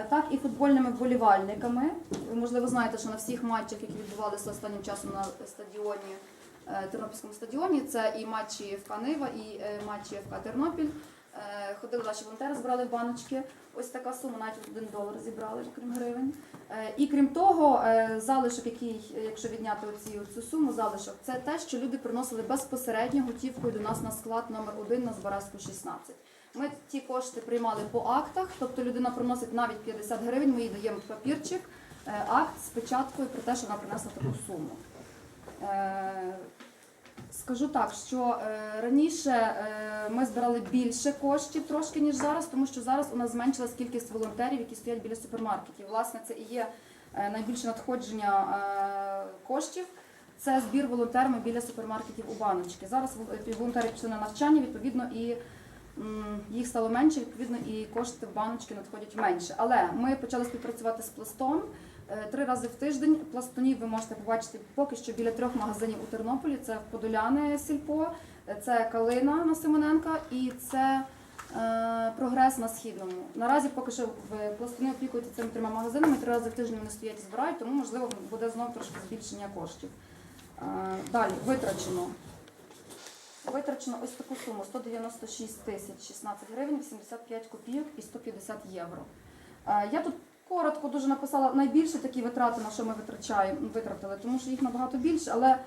е, так і футбольними вболівальниками. Ви можливо знаєте, що на всіх матчах, які відбувалися останнім часом на стадіоні, е, Тернопільському стадіоні, це і матчі ФК Нива, і е, матчі ФК Тернопіль. Е, Ходили наші волонтери, збирали баночки. Ось така сума, навіть один долар зібрали, крім гривень. Е, І крім того, е, залишок, який, е, якщо відняти оці, цю суму, залишок, це те, що люди приносили безпосередньо готівкою до нас на склад номер 1 на Збаразьку 16. Ми ті кошти приймали по актах, тобто людина приносить навіть 50 гривень, ми їй даємо папірчик, акт з печаткою про те, що вона принесла таку суму. Скажу так, що раніше ми збирали більше коштів трошки, ніж зараз, тому що зараз у нас зменшилась кількість волонтерів, які стоять біля супермаркетів. Власне, це і є е, найбільше надходження е, коштів. Це збір волонтерами біля супермаркетів у баночки. Зараз волонтери пішли на навчання, відповідно, і їх стало менше, відповідно, і кошти в баночки надходять менше. Але ми почали співпрацювати з пластом. Е, Три рази в тиждень пластунів ви можете побачити поки що біля трьох магазинів у Тернополі. Це в Подоляне Сільпо, е, це Калина на Симоненка і це е, прогрес на східному. Наразі поки що в пластуни опікуються цими трьома магазинами. Три рази в тиждень вони стоять і збирають, тому можливо буде знов трошки збільшення коштів. Е, далі витрачено. Витрачено ось таку суму 196 тисяч 16 гривень, 85 копійок і 150 євро. Е, Я тут коротко дуже написала найбільше такі витрати, на що ми витрачаємо, витратили, тому що їх набагато більше, але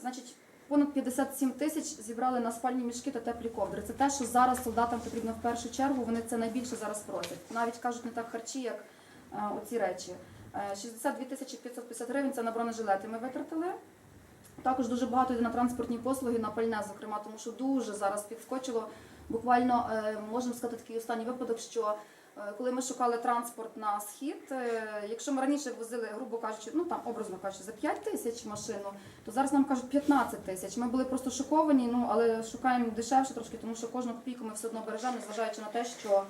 значить. Понад 57 тисяч зібрали на спальні мішки та теплі ковдри. Це те, що зараз солдатам потрібно в першу чергу. Вони це найбільше зараз просять. Навіть кажуть не так харчі, як е, оці речі. Е, 62 тисячі 550 гривень це на бронежилети ми витратили. Також дуже багато йде на транспортні послуги, на пальне, зокрема, тому що дуже зараз підскочило. Буквально е, можемо сказати такий останній випадок, що е, коли ми шукали транспорт на схід, е, якщо ми раніше возили, грубо кажучи, ну там образно кажучи, за 5 тисяч машину, то зараз нам кажуть 15 тисяч. Ми були просто шоковані, ну але шукаємо дешевше трошки, тому що кожну копійку ми все одно бережемо, незважаючи на те, що.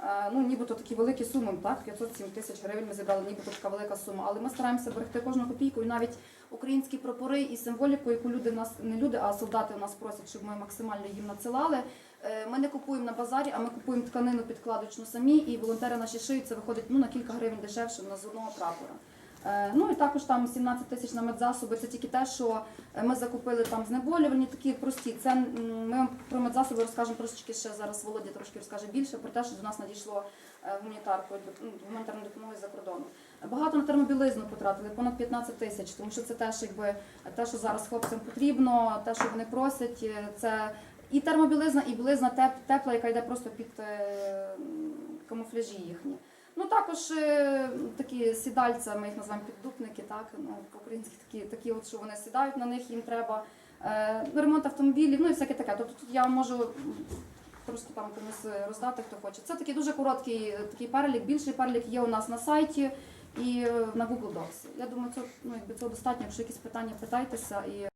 е, Ну, нібито такі великі суми, так, 507 тисяч гривень ми зібрали, нібито така велика сума. Але ми стараємося берегти кожну копійку і навіть українські прапори і символіку, яку люди в нас не люди, а солдати у нас просять, щоб ми максимально їм надсилали. Е, Ми не купуємо на базарі, а ми купуємо тканину підкладочну самі, і волонтери наші шиють, це виходить ну, на кілька гривень дешевше на з одного прапора. Е, Ну і також там 17 тисяч на медзасоби. Це тільки те, що е, ми закупили там знеболювальні, такі прості. Це ми про медзасоби розкажемо трошечки ще зараз. Володя трошки розкаже більше про те, що до нас надійшло е, гуманітаркою ну, гуманітарною допомогою за кордону. Багато на термобілизну потратили, понад 15 тисяч, тому що це теж якби те, що зараз хлопцям потрібно, те, що вони просять, е, це і термобілизна, і білизна теп- тепла, яка йде просто під е, камуфляжі їхні. Ну також е, такі сідальця, ми їх називаємо піддупники, так ну по-українськи такі, такі, от що вони сідають на них, їм треба е, ремонт автомобілів, ну і всяке таке. Тобто тут я можу просто там комусь роздати, хто хоче. Це такий дуже короткий е, такий перелік. Більший перелік є у нас на сайті і на Google Docs. Я думаю, це ну якби цього достатньо. Якщо якісь питання, питайтеся і.